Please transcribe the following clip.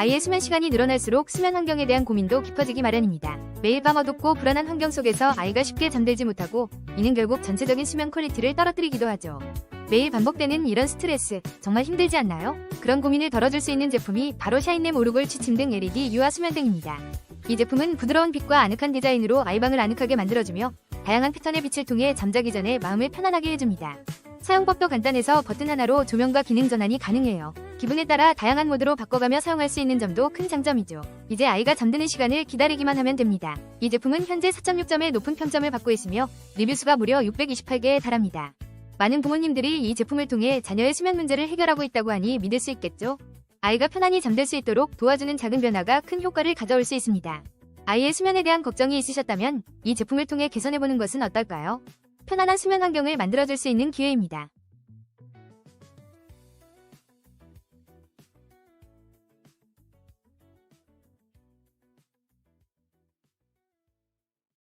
아이의 수면 시간이 늘어날수록 수면 환경에 대한 고민도 깊어지기 마련입니다. 매일 밤 어둡고 불안한 환경 속에서 아이가 쉽게 잠들지 못하고 이는 결국 전체적인 수면 퀄리티를 떨어뜨리기도 하죠. 매일 반복되는 이런 스트레스 정말 힘들지 않나요? 그런 고민을 덜어줄 수 있는 제품이 바로 샤인nem 오르골 취침 등 LED 유화 수면 등입니다. 이 제품은 부드러운 빛과 아늑한 디자인으로 아이방을 아늑하게 만들어주며 다양한 패턴의 빛을 통해 잠자기 전에 마음을 편안하게 해줍니다. 사용법도 간단해서 버튼 하나로 조명과 기능 전환이 가능해요. 기분에 따라 다양한 모드로 바꿔가며 사용할 수 있는 점도 큰 장점이죠. 이제 아이가 잠드는 시간을 기다리기만 하면 됩니다. 이 제품은 현재 4.6점의 높은 평점을 받고 있으며 리뷰 수가 무려 628개에 달합니다. 많은 부모님들이 이 제품을 통해 자녀의 수면 문제를 해결하고 있다고 하니 믿을 수 있겠죠? 아이가 편안히 잠들 수 있도록 도와주는 작은 변화가 큰 효과를 가져올 수 있습니다. 아이의 수면에 대한 걱정이 있으셨다면 이 제품을 통해 개선해보는 것은 어떨까요? 편안한 수면 환경을 만들어줄 수 있는 기회입니다.